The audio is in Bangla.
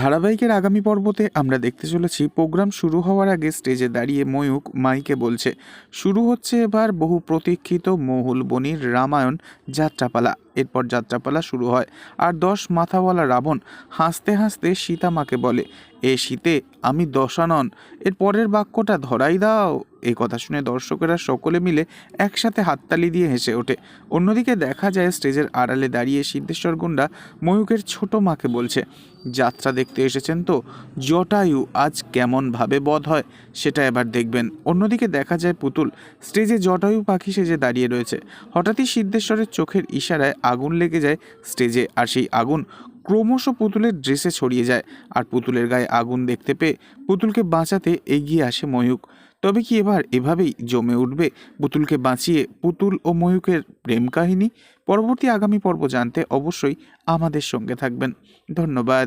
ধারাবাহিকের আগামী পর্বতে আমরা দেখতে চলেছি, প্রোগ্রাম শুরু হওয়ার আগে স্টেজে দাঁড়িয়ে ময়ূক মাইকে বলছে, শুরু হচ্ছে এবার বহু প্রতীক্ষিত মহুল বনির রামায়ণ যাত্রাপালা। এরপর যাত্রাপালা শুরু হয় আর দশ মাথাওয়ালা রাবণ হাসতে হাসতে সীতা মাকে বলে, এ শীতে আমি দশানন এর পরের বাক্যটা ধরাই দাও। এই কথা শুনে দর্শকেরা সকলে মিলে একসাথে হাততালি দিয়ে হেসে ওঠে। অন্যদিকে দেখা যায় স্টেজের আড়ালে দাঁড়িয়ে সিদ্ধেশ্বর গুন্ডা ময়ূকের ছোট মাকে বলছে, যাত্রা দেখতে এসেছেন তো? জটায়ু আজ কেমনভাবে বধ হয় সেটা এবার দেখবেন। অন্যদিকে দেখা যায় পুতুল স্টেজে জটায়ু পাখি সেজে দাঁড়িয়ে রয়েছে। হঠাৎই সিদ্ধেশ্বরের চোখের ইশারায় আগুন লেগে যায় স্টেজে আর সেই আগুন ক্রমশ পুতুলের ড্রেসে ছড়িয়ে যায়। আর পুতুলের গায়ে আগুন দেখতে পেয়ে পুতুলকে বাঁচাতে এগিয়ে আসে ময়ূক তবে কি এবার এভাবেই জমে উঠবে পুতুলকে বাঁচিয়ে পুতুল ও ময়ূকের প্রেম কাহিনী? পরবর্তী আগামী পর্ব জানতে অবশ্যই আমাদের সঙ্গে থাকবেন। ধন্যবাদ।